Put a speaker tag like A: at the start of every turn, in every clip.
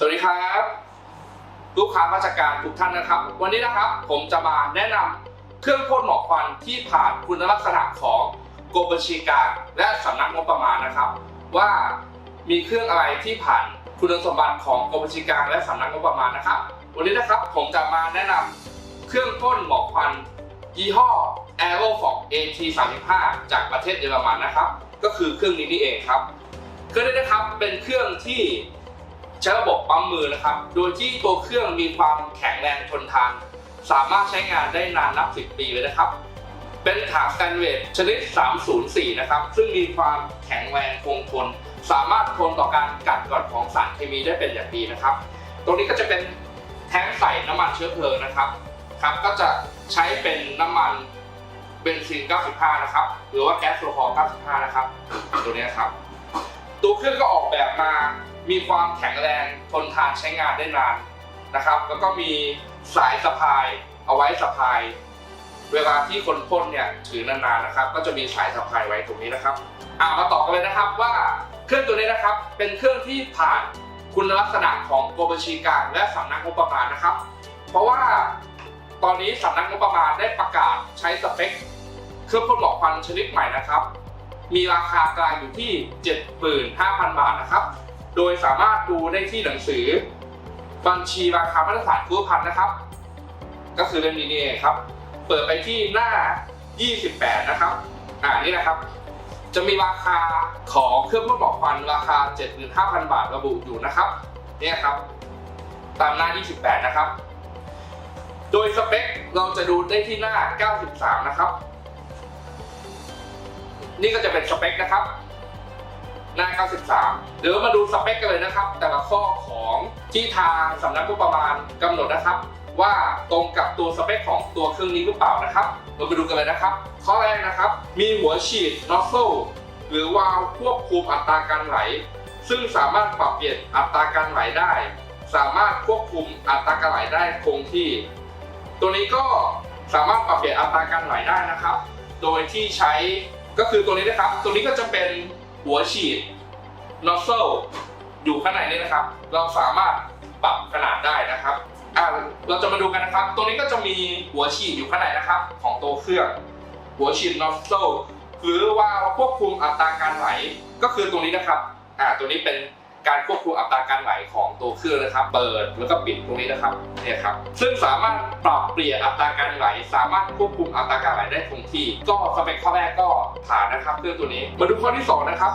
A: สวัสดีครับ ลูกค้าราชการทุกท่านนะครับ วันนี้นะครับผมจะมาแนะนำเครื่องพ่นหมอกควันที่ผ่านคุณลักษณะของกรมบัญชีกลางและสำนักงบประมาณนะครับ ว่ามีเครื่องอะไรที่ผ่านคุณสมบัติของกรมบัญชีกลางและสำนักงบประมาณนะครับ วันนี้นะครับผมจะมาแนะนำเครื่องพ่นหมอกควันยี่ห้อ Aerofox AT35 จากประเทศเยอรมันนะครับ ก็คือเครื่องนี้นี่เองครับเครื่องนี้นะครับเป็นเครื่องที่ ใช้ระบบปั๊มมือนะครับ โดยที่ตัวเครื่องมีความแข็งแรงทนทาน สามารถใช้งานได้นานนับ 10 ปีเลยนะครับ เป็นถังสแตนเลสชนิด 304 นะครับ ซึ่งมีความแข็งแรงคงทน สามารถทนต่อการกัดกร่อนของสารเคมีได้เป็นอย่างดีนะครับ ตรงนี้ก็จะเป็นแท้งใส่น้ำมันเชื้อเพลิงนะครับครับ ก็จะใช้เป็นน้ำมันเบนซิน 95 นะครับ หรือว่าแก๊สโซฮอล์95 นะครับ ตัวนี้ครับ ตัวเครื่องก็ออกแบบมา มีความแข็งแรงทนทานใช้งานได้นานนะครับ แล้วก็มีสายสะพายเอาไว้สะพาย เวลาที่คนพ่นเนี่ยถือนานๆนะครับ ก็จะมีสายสะพายไว้ตรงนี้นะครับอ่ามาต่อกันเลยนะครับว่าเครื่องตัวนี้นะครับเป็นเครื่องที่ผ่านคุณลักษณะของกรมบัญชีกลางและสำนักงบประมาณนะครับ เพราะว่าตอนนี้สำนักงบประมาณได้ประกาศใช้สเปค เครื่องพ่นหมอกควันชนิดใหม่นะครับ มีราคากลางอยู่ที่ 75,000 บาทนะครับ โดยสามารถดูได้ที่หนังสือ บัญชีราคามาตรฐานกู้พันนะครับ ก็คือเล่มนี้นี่เองครับ เปิดไปที่หน้า 28 นะครับ อ่านี่นะครับ จะมีราคาของเครื่องพ่นหมอกควันราคา 75,000 บาทระบุอยู่นะครับเนี่ยครับ ตามหน้า 28 นะครับ โดยสเปคเราจะดูได้ที่หน้า 93 นะครับ นี่ก็จะเป็นสเปคนะครับ หน้า 93 เดี๋ยวมาดูสเปคกันเลยนะครับ แต่ละข้อของที่ทางสำนักงบประมาณกำหนดนะครับ ว่าตรงกับตัวสเปคของตัวเครื่องนี้หรือเปล่านะครับ เราไปดูกันเลยนะครับ ข้อแรกนะครับ มีหัวฉีด nozzle หรือวาล์วควบคุมอัตราการไหล ซึ่งสามารถปรับเปลี่ยนอัตราการไหลได้ สามารถควบคุมอัตราการไหลได้คงที่ ตัวนี้ก็สามารถปรับเปลี่ยนอัตราการไหลได้นะครับ โดยที่ใช้ก็คือตัวนี้นะครับ ตัวนี้ก็จะเป็น หัวฉีด nozzle อยู่ข้างในนี้นะครับ เราสามารถปรับขนาดได้นะครับอ่าเราจะมาดูกันนะครับตัวนี้ก็จะมีหัวฉีดอยู่ข้างในนะครับ ของตัวเครื่อง หัวฉีด nozzle หรือว่าควบคุมอัตราการไหลก็คือตรงนี้นะครับอ่าตัวนี้เป็น การควบคุมอัตราการไหลของตัวเครื่องนะครับ เปิดแล้วก็ปิดตรงนี้นะครับเนี่ยครับซึ่งสามารถปรับเปลี่ยนอัตราการไหล สามารถควบคุมอัตราการไหลได้คงที่ ก็สเปคข้อแรกก็ผ่านนะครับเครื่องตัวนี้มาดูข้อที่สองนะครับ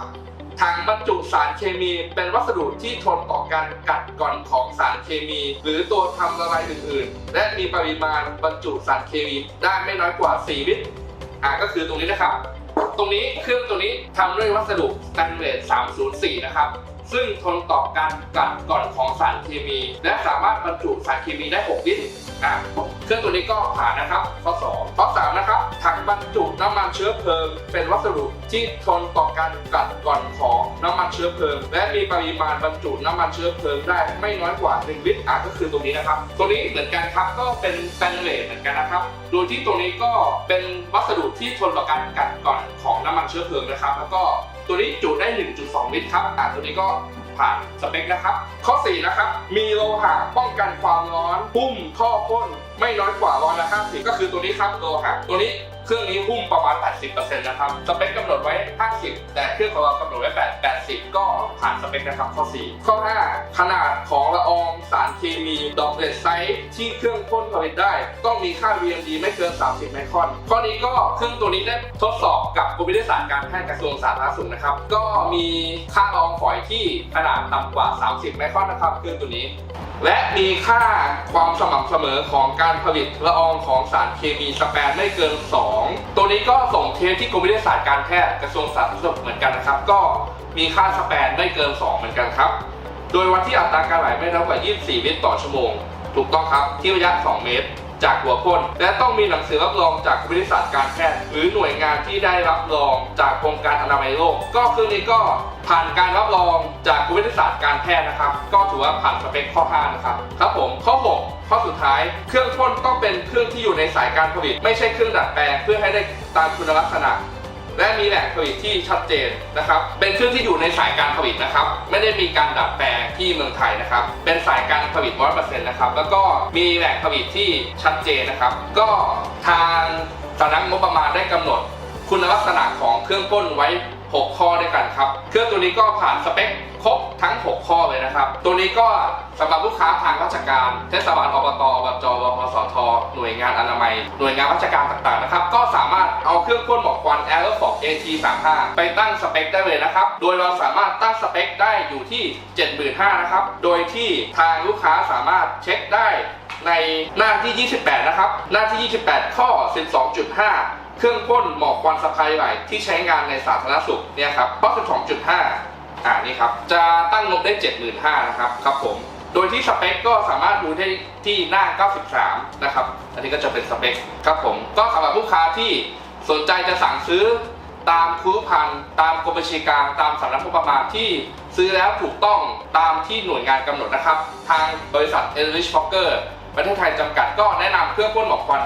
A: ถังบรรจุสารเคมีเป็นวัสดุที่ทนต่อการกัดกร่อนของสารเคมี หรือตัวทำละลายอื่น ๆ และมีปริมาณบรรจุสารเคมีได้ไม่น้อยกว่า 4 ลิตรอ่าก็คือตรงนี้นะครับ ตรงนี้เครื่องตัวนี้ทำด้วยวัสดุสแตนเลส304 นะครับ ซึ่งทนต่อการกัดกร่อนของสารเคมี และสามารถบรรจุสารเคมีได้ 6 ลิตรอ่าเครื่องตัวนี้ก็ผ่านนะครับ ข้อ 2 ข้อ 3 นะครับ ถังบรรจุน้ำมันเชื้อเพลิง เป็นวัสดุที่ทนต่อการกัดกร่อนของน้ำมันเชื้อเพลิง และมีปริมาณบรรจุน้ำมันเชื้อเพลิงได้ไม่น้อยกว่า 1 ลิตรอะก็คือตรงนี้นะครับ ตัวนี้เหมือนกันครับก็เป็นแตนเลสเหมือนกันนะครับ โดยที่ตรงนี้ก็เป็นวัสดุที่ทนต่อการกัดกร่อนของน้ำมันเชื้อเพลิงนะครับ แล้วก็ ตัวนี้จุได้ 1.2 ลิตรครับอ่าตัวนี้ก็ผ่านสเปคนะครับ ข้อ 4 นะครับ มีโลหะป้องกันความร้อนหุ้มท่อพ่นไม่น้อยกว่าร้อยละ50ก็คือตัวนี้ครับโลหะตัวนี้ รื่องนี้หุ้มประมาณ 80%นะครับ สเปคกำหนดไว้ 50 แต่เครื่องของเรากำหนดไว้ 8 80 ก็ผ่านสเปคนะครับข้อ 4 ข้อ 5 ขนาดของละอองสารเคมีดอกเล็ดไซส์ที่เครื่องพ่นผลิตได้ ต้องมีค่า VMD ไม่เกิน 30 ไมครอน ข้อนี้ก็เครื่องตัวนี้ได้ทดสอบกับกรมวิทยาศาสตร์การแพทย์กระทรวงสาธารณสุขนะครับ ก็มีค่าละอองฝอยที่ขนาดต่ำกว่า 30 ไมครอนนะครับเครื่องตัวนี้และมีค่าความสม่ำเสมอของการผลิตละอองของสารเคมีสแปนไม่เกิน 2ตัวนี้ก็ส่งเทสที่กรมวิทยาศาสตร์การแพทย์กระทรวงสาธารณสุขเหมือนกันนะครับ ก็มีค่าสแปนได้เกิน 2 เหมือนกันครับ โดยวัดที่อัตราการไหลไม่เท่ากว่า24ลิตรต่อชั่วโมง ถูกต้องครับที่ระยะ 2 เมตร จากหัวพ่นและต้องมีหนังสือรับรองจากบริษัทการแพทย์ หรือหน่วยงานที่ได้รับรองจากองค์การอนามัยโลก ก็เครื่องนี้ก็ผ่านการรับรองจากกรมวิทยาศาสตร์การแพทย์นะครับ ก็ถือว่าผ่านสเปคข้อ 5 นะครับ ครับผมข้อ 6 ข้อสุดท้าย เครื่องพ่นต้องเป็นเครื่องที่อยู่ในสายการผลิต ไม่ใช่เครื่องดัดแปลงเพื่อให้ได้ตามคุณลักษณะ และมีแหล่งผลิตที่ชัดเจนนะครับ เป็นเครื่องที่อยู่ในสายการผลิตนะครับ ไม่ได้มีการดัดแปลงที่เมืองไทยนะครับ เป็นสายการผลิตร้อยเปอร์เซ็นต์นะครับ แล้วก็มีแหล่งผลิตที่ชัดเจนนะครับ ก็ทางสำนักงบประมาณได้กำหนด คุณลักษณะของเครื่องพ่นไว้ 6 ข้อด้วยกันครับ เครื่องตัวนี้ก็ผ่านสเปคครบทั้ง 6 ข้อเลยนะครับ ตัวนี้ก็สำหรับลูกค้าทางราชการเทศบาลอบตอบจรพสทหน่วยงานอนามัย หน่วยงานราชการต่างๆนะครับ ก็สามารถเอาเครื่องพ่นหมอกควัน a e r o f o g AT35 ไปตั้งสเปคได้เลยนะครับ โดยเราสามารถตั้งสเปคได้อยู่ที่ 75,000นะครับ โดยที่ทางลูกค้าสามารถเช็คได้ในหน้าที่ 28 นะครับ หน้าที่ 28 ข้อ 12.5 เครื่องพ่นหมอกควันสะพายไหลที่ใช้งานในสาธารณสุขเนี่ยครับข้อ12.5 อ่านี่ครับ จะตั้งงบได้ 75,000นะครับครับผม โดยที่สเปคก็สามารถดูได้ที่หน้า 93 นะครับ อันนี้ก็จะเป็นสเปคครับผม ก็สำหรับลูกค้าที่สนใจจะสั่งซื้อตามครูพันธ์ตามกรมบัญชีกลางตามสำนักงบประมาณที่ซื้อแล้วถูกต้องตามที่หน่วยงานกำหนดนะครับ ทางบริษัท e l r i c h Fokker ประเทศไทยจำกัดก็แนะนำเครื่องพ่นหมอกควัน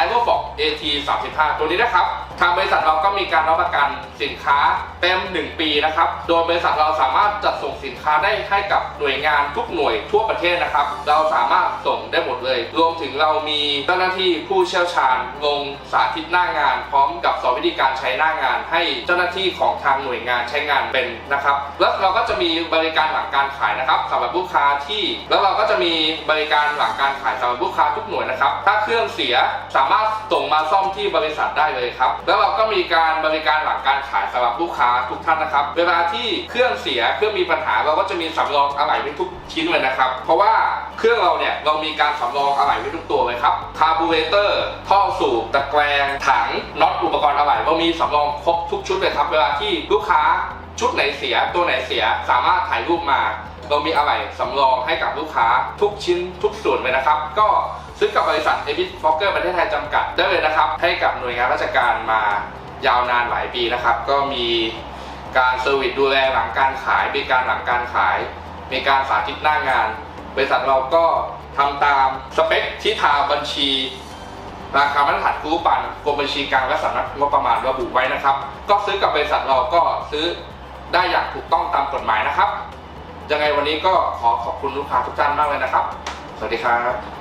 A: a e r o f o g AT 35 ตัวนี้นะครับ ทางบริษัทเราก็มีการรับประกันสินค้าเต็ม 1 ปีนะครับ โดยบริษัทเราสามารถจัดส่งสินค้าได้ให้กับหน่วยงานทุกหน่วยทั่วประเทศนะครับ เราสามารถส่งได้หมดเลย รวมถึงเรามีเจ้าหน้าที่ผู้เชี่ยวชาญลงสาธิตหน้างาน พร้อมกับสอนวิธีการใช้หน้างาน ให้เจ้าหน้าที่ของทางหน่วยงานใช้งานเป็นนะครับ แล้วเราก็จะมีบริการหลังการขายนะครับสำหรับลูกค้าที่ แล้วเราก็จะมีบริการหลังการขายสำหรับลูกค้าทุกหน่วยนะครับ ถ้าเครื่องเสียสามารถส่งมาซ่อมที่บริษัทได้เลยครับแล้วเราก็มีการบริการหลังการขายสำหรับลูกค้าทุกท่านนะครับ เวลาที่เครื่องเสียเครื่องมีปัญหาเราก็จะมีสำรองอะไหล่ไว้ทุกชิ้นเลยนะครับ เพราะว่าเครื่องเราเนี่ยเรามีการสำรองอะไหล่ไว้ทุกตัวเลยครับคาร์บูเรเตอร์ท่อสูบตะแกรงถังน็อตอุปกรณ์อะไหล่เรามีสำรองครบทุกชุดเลยครับ เวลาที่ลูกค้าชุดไหนเสียตัวไหนเสียสามารถถ่ายรูปมา เรามีอะไหล่สำรองให้กับลูกค้าทุกชิ้นทุกส่วนเลยนะครับ ก็ ซื้อกับบริษัทเอ i ิสฟอกเกอร์ประเทศไทยจำกัดได้เลยนะครับ ให้กับหน่วยงานราชการมายาวนานหลายปีนะครับ ก็มีการเซอร์วิสดูแลหลังการขายบริการหลังการขายมีการสาธิตหน้างาน บริษัทเราก็ทำตามสเปคที่ทางบัญชี ราคามาตรฐานคูปันกรมบัญชีกลางและสำนักงบประมาณระบุไว้นะครับ ก็ซื้อกับบริษัทเราก็ซื้อได้อย่างถูกต้องตามกฎหมายนะครับยังไงวันนี้ก็ขอขอบคุณลูกค้าทุกท่านมากเลยนะครับ สวัสดีครับ